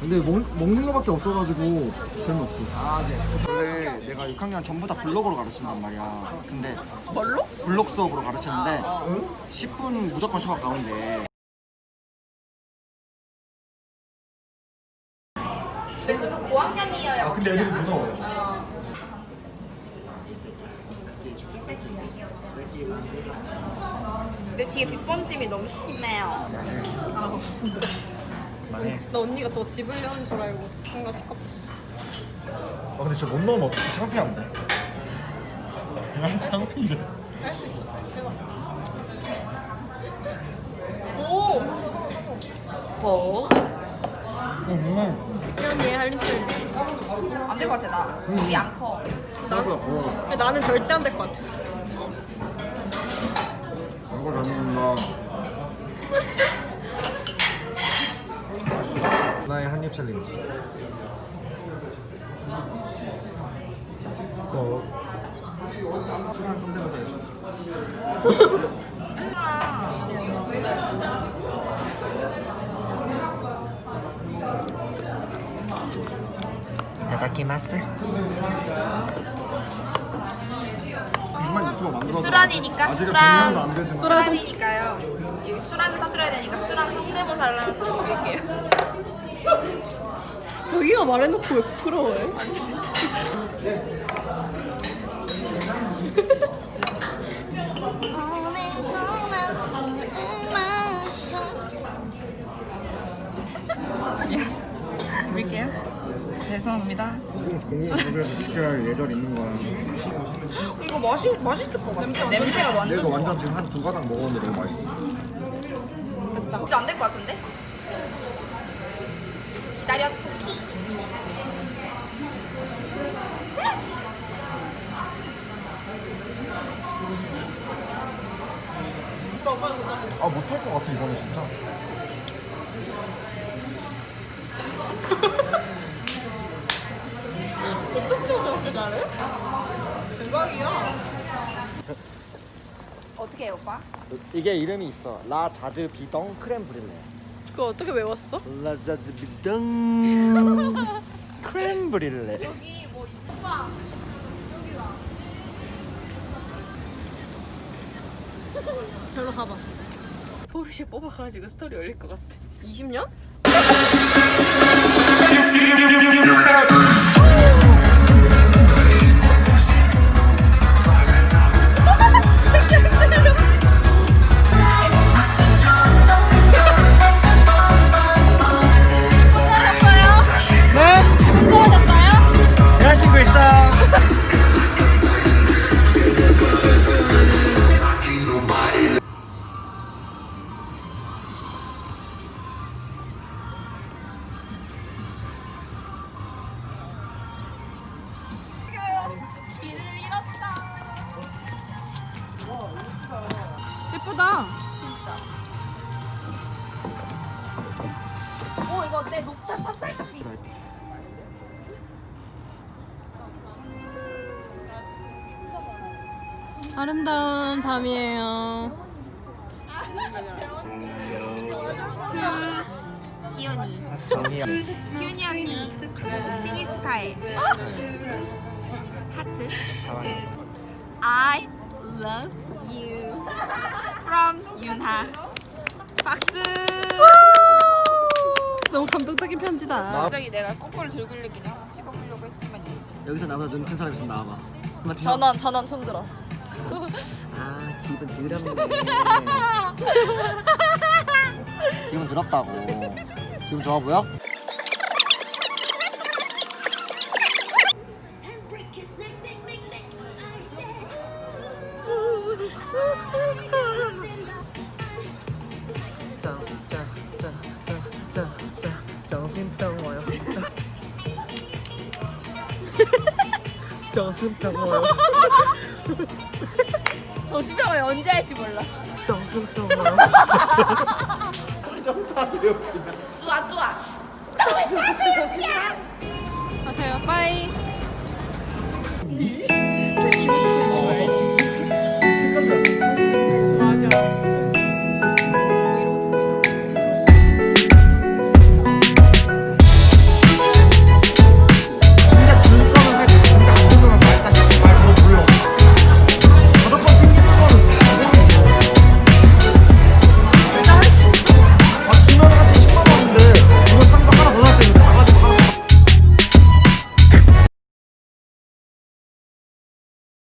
근데 먹, 먹는 거밖에 없어가지고 재미없어. 아, 네. 원래 내가 6학년 전부 다 블록으로 가르친단 말이야. 근데 뭘로? 블록 수업으로 가르치는데 10분 무조건 셔가 가운데. 아 근데 애들이 무서워 요. 내 뒤에 빗번짐이 너무 심해요. 아 진짜. 나 언니가 저 집으려는 줄 알고 순간 시끄럽었어. 아 근데 진짜 못 넣으면 어떻게 창피한데? 난 창피해. 할 수 있어. 해봐. 오. 뭐? 음, 직현이의 할림틀. 안될 것 같아 나. 입이 안 커. 근데 나는 절대 안 될 것 같아. 이걸 담는다. 나의 한입 챌린지. 어. 술한 성대모사 해줘. 이타다키마스. 유튜버 만들어서 수란이니까 아직은 수란. 100년도 안 되지만 수란이니까요. 이거 수란 터뜨려야 되니까 수란 성대모사를 하면서 먹을게요. 자기가 말해놓고 왜 부끄러워해? 드릴게요. 죄송합니다. 지켜야 할 예절이 있는 거야. 맛이 맛있을 것 같아. 냄새가 완전. 내가 완전 지금 한 두 가닥 먹었는데 너무 맛있어. 혹시 안 될 것 같은데? 기다려 피. 아 못할 것 같아 이번에 진짜. 어떻게 저렇게 잘해? 대박이야. 어떻게 해요, 오빠? 이게 이름이 있어. 라 자드 비덩 크렘 브릴레. 그거 어떻게 외웠어? 라 자드 비덩 크렘 브릴레. 여기 뭐 오빠 여기 와. 절로 가봐. 포르쉐 뽑아가지고 스토리 올릴 것 같아. 20년? 예쁘다. 오 이거 내 녹차 찹쌀떡비. 아름다운 밤이에요. 투 희연이. 희연이 언니 생일 축하해. 하트. 사랑해. I love you. From 윤하. 박수. 너무 감동적인 편지다. 갑자기 내가 거꾸로 들고 있긴 한번 찍어보려고 했지만 여기서 나보다 눈 큰 사람 있으면 나와봐. 전원 전원 손들어. 아 기분 더럽네. 기분 더럽다고. 기분 좋아 보여? 정신 병워요. 정신 병워요. 도시병을 언제 할지 몰라. 정신 병워요. 좀 타세요 그냥.